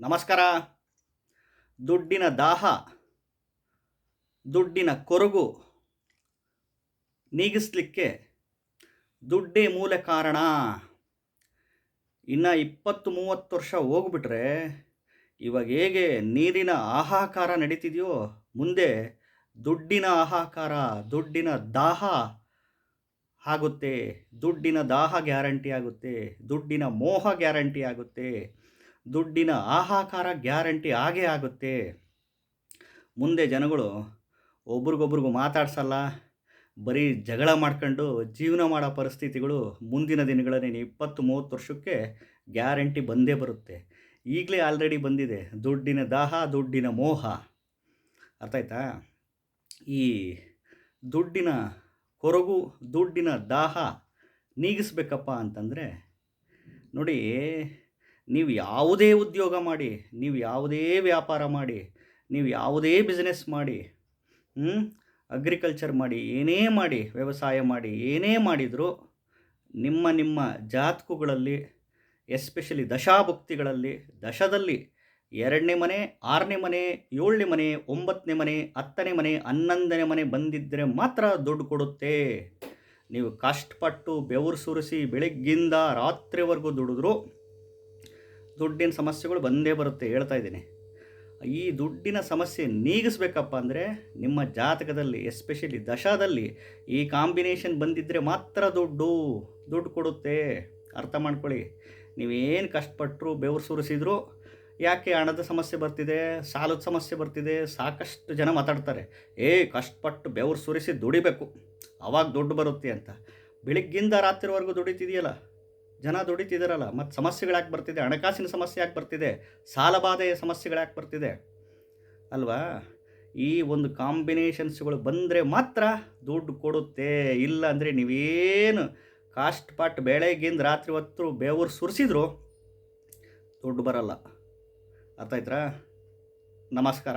ನಮಸ್ಕಾರ. ದುಡ್ಡಿನ ದಾಹ, ದುಡ್ಡಿನ ಕೊರಗು ನೀಗಿಸ್ಲಿಕ್ಕೆ ದುಡ್ಡೇ ಮೂಲ ಕಾರಣ. ಇನ್ನು ಇಪ್ಪತ್ತು ಮೂವತ್ತು ವರ್ಷ ಹೋಗ್ಬಿಟ್ರೆ ಇವಾಗ ಹೇಗೆ ನೀರಿನ ಆಹಾಕಾರ ನಡೀತಿದೆಯೋ, ಮುಂದೆ ದುಡ್ಡಿನ ಆಹಾಕಾರ ದುಡ್ಡಿನ ದಾಹ ಆಗುತ್ತೆ, ದುಡ್ಡಿನ ದಾಹ ಗ್ಯಾರಂಟಿ ಆಗುತ್ತೆ, ದುಡ್ಡಿನ ಮೋಹ ಗ್ಯಾರಂಟಿ ಆಗುತ್ತೆ. ದುಡ್ಡಿನ ಆಹಾಕಾರ ಗ್ಯಾರಂಟಿ ಆಗೇ ಆಗುತ್ತೆ. ಮುಂದೆ ಜನಗಳು ಒಬ್ರಿಗೊಬ್ರಿಗೂ ಮಾತಾಡ್ಸಲ್ಲ, ಬರೀ ಜಗಳ ಮಾಡ್ಕೊಂಡು ಜೀವನ ಮಾಡೋ ಪರಿಸ್ಥಿತಿಗಳು ಮುಂದಿನ ದಿನಗಳಲ್ಲಿ ಇಪ್ಪತ್ತು, ಮೂವತ್ತು ವರ್ಷಕ್ಕೆ ಗ್ಯಾರಂಟಿ ಬಂದೇ ಬರುತ್ತೆ. ಈಗಲೇ ಆಲ್ರೆಡಿ ಬಂದಿದೆ, ದುಡ್ಡಿನ ದಾಹ, ದುಡ್ಡಿನ ಮೋಹ. ಅರ್ಥ ಆಯ್ತಾ? ಈ ದುಡ್ಡಿನ ಕೊರಗು, ದುಡ್ಡಿನ ದಾಹ ನೀಗಿಸ್ಬೇಕಪ್ಪ ಅಂತಂದರೆ, ನೋಡಿ ನೀವು ಯಾವುದೇ ಉದ್ಯೋಗ ಮಾಡಿ, ನೀವು ಯಾವುದೇ ವ್ಯಾಪಾರ ಮಾಡಿ, ನೀವು ಯಾವುದೇ ಬಿಸ್ನೆಸ್ ಮಾಡಿ ಅಗ್ರಿಕಲ್ಚರ್ ಮಾಡಿ, ಏನೇ ಮಾಡಿ, ವ್ಯವಸಾಯ ಮಾಡಿ, ಏನೇ ಮಾಡಿದರೂ ನಿಮ್ಮ ನಿಮ್ಮ ಜಾತಕಗಳಲ್ಲಿ ಎಸ್ಪೆಷಲಿ ದಶಾಭುಕ್ತಿಗಳಲ್ಲಿ, ದಶದಲ್ಲಿ ಎರಡನೇ ಮನೆ, ಆರನೇ ಮನೆ, ಏಳನೇ ಮನೆ, ಒಂಬತ್ತನೇ ಮನೆ, ಹತ್ತನೇ ಮನೆ, ಹನ್ನೊಂದನೇ ಮನೆ ಬಂದಿದ್ದರೆ ಮಾತ್ರ ದುಡ್ಡು ಕೊಡುತ್ತೆ. ನೀವು ಕಷ್ಟಪಟ್ಟು ಬೆವರು ಸುರಿಸಿ ಬೆಳಗ್ಗಿಂದ ರಾತ್ರಿವರೆಗೂ ದುಡಿದ್ರು ದುಡ್ಡಿನ ಸಮಸ್ಯೆಗಳು ಬಂದೇ ಬರುತ್ತೆ ಹೇಳ್ತಾ ಇದ್ದೀನಿ. ಈ ದುಡ್ಡಿನ ಸಮಸ್ಯೆ ನೀಗಿಸ್ಬೇಕಪ್ಪ ಅಂದರೆ ನಿಮ್ಮ ಜಾತಕದಲ್ಲಿ ಎಸ್ಪೆಷಲಿ ದಶಾದಲ್ಲಿ ಈ ಕಾಂಬಿನೇಷನ್ ಬಂದಿದ್ದರೆ ಮಾತ್ರ ದುಡ್ಡು ದುಡ್ಡು ಕೊಡುತ್ತೆ. ಅರ್ಥ ಮಾಡ್ಕೊಳ್ಳಿ. ನೀವೇನು ಕಷ್ಟಪಟ್ಟರು ಬೆವರು ಸುರಿಸಿದ್ರು, ಯಾಕೆ ಹಣದ ಸಮಸ್ಯೆ ಬರ್ತಿದೆ, ಸಾಲದ ಸಮಸ್ಯೆ ಬರ್ತಿದೆ, ಸಾಕಷ್ಟು ಜನ ಮಾತಾಡ್ತಾರೆ. ಏ, ಕಷ್ಟಪಟ್ಟು ಬೆವರು ಸುರಿಸಿ ದುಡಿಬೇಕು. ಅವಾಗ ದುಡ್ಡು ಬರುತ್ತೆ ಅಂತ. ಬೆಳಿಗ್ಗಿಂದ ರಾತ್ರಿವರೆಗೂ ದುಡಿತಿದೆಯಲ್ಲ. ಜನ ದುಡಿತಿದ್ದಾರಲ್ಲ ಮತ್ತು ಸಮಸ್ಯೆಗಳು ಯಾಕೆ ಬರ್ತಿದೆ? ಹಣಕಾಸಿನ ಸಮಸ್ಯೆ ಯಾಕೆ ಬರ್ತಿದೆ? ಸಾಲಬಾಧೆಯ ಸಮಸ್ಯೆಗಳು ಯಾಕೆ ಬರ್ತಿದೆ? ಅಲ್ವಾ? ಈ ಒಂದು ಕಾಂಬಿನೇಷನ್ಸ್ಗಳು ಬಂದರೆ ಮಾತ್ರ ದುಡ್ಡು ಕೊಡುತ್ತೆ, ಇಲ್ಲ ಅಂದರೆ ನೀವೇನು ಕಾಸ್ಟ್ ಪಾಟ್ ಬೆಳಗ್ಗಿಂದ ರಾತ್ರಿ ಹೊತ್ತು ಬೇವರು ಸುರಿಸಿದ್ರು ದುಡ್ಡು ಬರಲ್ಲ. ಅರ್ಥ ನಮಸ್ಕಾರ.